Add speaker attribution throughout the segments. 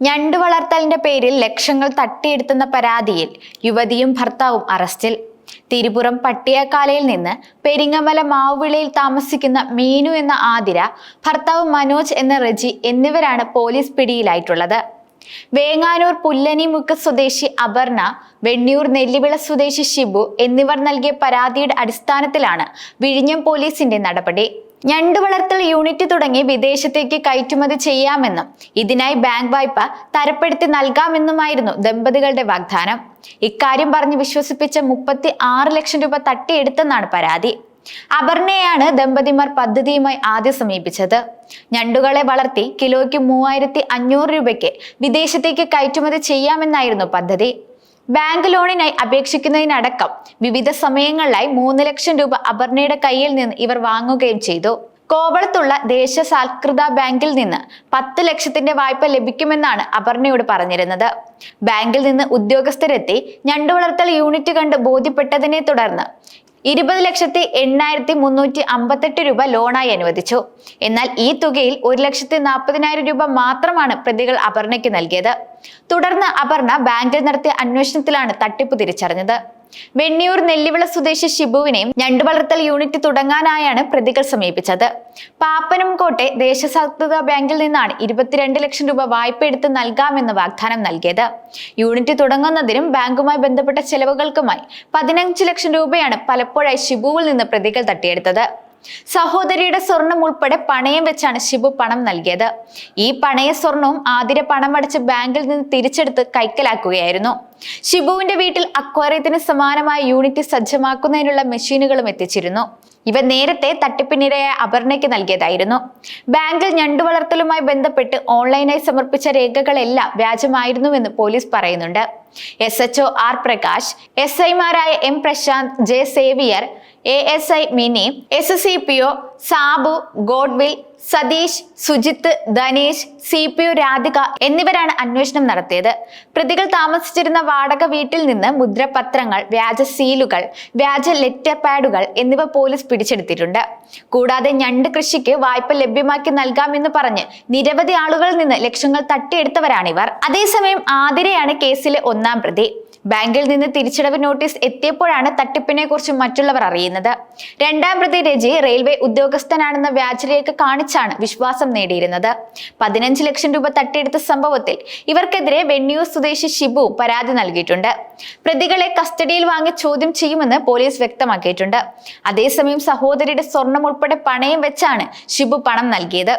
Speaker 1: ഞണ്ടു വളർത്തലിന്റെ പേരിൽ ലക്ഷങ്ങൾ തട്ടിയെടുത്തുന്ന പരാതിയിൽ യുവതിയും ഭർത്താവും അറസ്റ്റിൽ. തിരുപുറം പട്ടിയക്കാലയിൽ നിന്ന് പെരിങ്ങമല മാവുവിളയിൽ താമസിക്കുന്ന മീനു എന്ന ആതിര ഭർത്താവ് മനോജ് എന്ന റജി എന്നിവരാണ് പോലീസ് പിടിയിലായിട്ടുള്ളത്. വേങ്ങാനൂർ പുല്ലനിമുക്ക് സ്വദേശി അപർണ വെണ്ണിയൂർ നെല്ലിവിള സ്വദേശി ഷിബു എന്നിവർ നൽകിയ പരാതിയുടെ അടിസ്ഥാനത്തിലാണ് വിഴിഞ്ഞം പോലീസിന്റെ നടപടി. ഞണ്ടു വളർത്തൽ യൂണിറ്റ് തുടങ്ങി വിദേശത്തേക്ക് കയറ്റുമതി ചെയ്യാമെന്നും ഇതിനായി ബാങ്ക് വായ്പ തരപ്പെടുത്തി നൽകാമെന്നുമായിരുന്നു ദമ്പതികളുടെ വാഗ്ദാനം. ഇക്കാര്യം പറഞ്ഞ് വിശ്വസിപ്പിച്ച മുപ്പത്തി ആറ് ലക്ഷം രൂപ തട്ടിയെടുത്തെന്നാണ് പരാതി. അപർണയാണ് ദമ്പതിമാർ പദ്ധതിയുമായി ആദ്യം സമീപിച്ചത്. ഞണ്ടുകളെ വളർത്തി കിലോയ്ക്ക് മൂവായിരത്തി അഞ്ഞൂറ് രൂപയ്ക്ക് വിദേശത്തേക്ക് കയറ്റുമതി ചെയ്യാമെന്നായിരുന്നു പദ്ധതി. ബാങ്ക് ലോണിനായി അപേക്ഷിക്കുന്നതിനടക്കം വിവിധ സമയങ്ങളിലായി മൂന്ന് ലക്ഷം രൂപ അപർണയുടെ കയ്യിൽ നിന്ന് ഇവർ വാങ്ങുകയും ചെയ്തു. കോവളത്തുള്ള ദേശസാൽകൃത ബാങ്കിൽ നിന്ന് പത്ത് ലക്ഷത്തിന്റെ വായ്പ ലഭിക്കുമെന്നാണ് അപർണയോട് പറഞ്ഞിരുന്നത്. ബാങ്കിൽ നിന്ന് ഉദ്യോഗസ്ഥരെത്തി ഞണ്ടു വളർത്തൽ യൂണിറ്റ് കണ്ട് ബോധ്യപ്പെട്ടതിനെ തുടർന്ന് ഇരുപത് ലക്ഷത്തി എണ്ണായിരത്തി മുന്നൂറ്റി അമ്പത്തെട്ട് രൂപ ലോണായി അനുവദിച്ചു. എന്നാൽ ഈ തുകയിൽ ഒരു ലക്ഷത്തി നാൽപ്പതിനായിരം രൂപ മാത്രമാണ് പ്രതികൾ അപർണയ്ക്ക് നൽകിയത്. തുടർന്ന് അപർണ ബാങ്കിൽ നടത്തിയ അന്വേഷണത്തിലാണ് തട്ടിപ്പ് തിരിച്ചറിഞ്ഞത്. വെണ്ണിയൂർ നെല്ലിവിള സ്വദേശി ഷിബുവിനെയും ഞണ്ടു വളർത്തൽ യൂണിറ്റ് തുടങ്ങാനായാണ് പ്രതികൾ സമീപിച്ചത്. പാപ്പനംകോട്ടെ ദേശസാത്വത ബാങ്കിൽ നിന്നാണ് ഇരുപത്തിരണ്ട് ലക്ഷം രൂപ വായ്പ എടുത്ത് നൽകാമെന്ന് വാഗ്ദാനം നൽകിയത്. യൂണിറ്റ് തുടങ്ങുന്നതിനും ബാങ്കുമായി ബന്ധപ്പെട്ട ചെലവുകൾക്കുമായി പതിനഞ്ച് ലക്ഷം രൂപയാണ് പലപ്പോഴായി ഷിബുവിൽ നിന്ന് പ്രതികൾ തട്ടിയെടുത്തത്. സഹോദരിയുടെ സ്വർണം ഉൾപ്പെടെ പണയം വെച്ചാണ് ഷിബു പണം നൽകിയത്. ഈ പണയ സ്വർണവും ആതിര പണമടച്ച് ബാങ്കിൽ നിന്ന് തിരിച്ചെടുത്ത് കൈക്കലാക്കുകയായിരുന്നു. ഷിബുവിന്റെ വീട്ടിൽ അക്വാറിയത്തിന് സമാനമായ യൂണിറ്റ് സജ്ജമാക്കുന്നതിനുള്ള മെഷീനുകളും എത്തിച്ചിരുന്നു. ഇവ നേരത്തെ തട്ടിപ്പിനിരയായ അപർണയ്ക്ക് നൽകിയതായിരുന്നു. ബാങ്കിൽ ഞണ്ടു വളർത്തലുമായി ബന്ധപ്പെട്ട് ഓൺലൈനായി സമർപ്പിച്ച രേഖകളെല്ലാം വ്യാജമായിരുന്നുവെന്ന് പോലീസ് പറയുന്നുണ്ട്. S H R Prakash S ഐമാരായ M Prashanth J Xavier A S I Mini S C P O Sabu Godwin Satheesh Sujith Dhanesh C P O Radhika എന്നിവരാണ് അന്വേഷണം നടത്തിയത്. പ്രതികൾ താമസിച്ചിരുന്ന വാടക വീട്ടിൽ നിന്ന് മുദ്രപത്രങ്ങൾ വ്യാജ സീലുകൾ വ്യാജ ലെറ്റർ പാഡുകൾ എന്നിവ പോലീസ് പിടിച്ചെടുത്തിട്ടുണ്ട്. കൂടാതെ ഞണ്ട് കൃഷിക്ക് വായ്പ ലഭ്യമാക്കി നൽകാമെന്ന് പറഞ്ഞ് നിരവധി ആളുകളിൽ നിന്ന് ലക്ഷങ്ങൾ തട്ടിയെടുത്തവരാണിവർ. അതേസമയം ആതിരയാണ് കേസിലെ ഒന്നാം പ്രതി. ബാങ്കിൽ നിന്ന് തിരിച്ചടവ് നോട്ടീസ് എത്തിയപ്പോഴാണ് തട്ടിപ്പിനെ കുറിച്ച് മറ്റുള്ളവർ അറിയുന്നത്. രണ്ടാം പ്രതി രജി റെയിൽവേ ഉദ്യോഗസ്ഥനാണെന്ന വ്യാജരേഖ കാണിച്ചാണ് വിശ്വാസം നേടിയിരുന്നത്. പതിനഞ്ച് ലക്ഷം രൂപ തട്ടിയെടുത്ത സംഭവത്തിൽ ഇവർക്കെതിരെ വെണ്ണിയൂർ സ്വദേശി ഷിബു പരാതി നൽകിയിട്ടുണ്ട്. പ്രതികളെ കസ്റ്റഡിയിൽ വാങ്ങി ചോദ്യം ചെയ്യുമെന്ന് പോലീസ് വ്യക്തമാക്കിയിട്ടുണ്ട്. അതേസമയം സഹോദരിയുടെ സ്വർണം ഉൾപ്പെടെ പണയം വെച്ചാണ് ഷിബു പണം നൽകിയത്.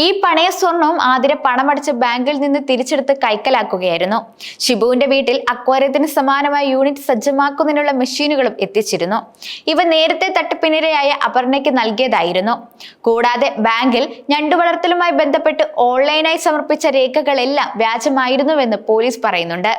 Speaker 1: ഈ പണയ സ്വർണവും ആതിര പണമടച്ച് ബാങ്കിൽ നിന്ന് തിരിച്ചെടുത്ത് കൈക്കലാക്കുകയായിരുന്നു. ഷിബുവിന്റെ വീട്ടിൽ അക്വാറിയത്തിന് സമാനമായ യൂണിറ്റ് സജ്ജമാക്കുന്നതിനുള്ള മെഷീനുകളും എത്തിച്ചിരുന്നു. ഇവ നേരത്തെ തട്ടിപ്പിനിരയായ അപർണയ്ക്ക് നൽകിയതായിരുന്നു. കൂടാതെ ബാങ്കിൽ ഞണ്ടു വളർത്തലുമായി ബന്ധപ്പെട്ട് ഓൺലൈനായി സമർപ്പിച്ച രേഖകളെല്ലാം വ്യാജമായിരുന്നുവെന്ന് പോലീസ് പറയുന്നുണ്ട്.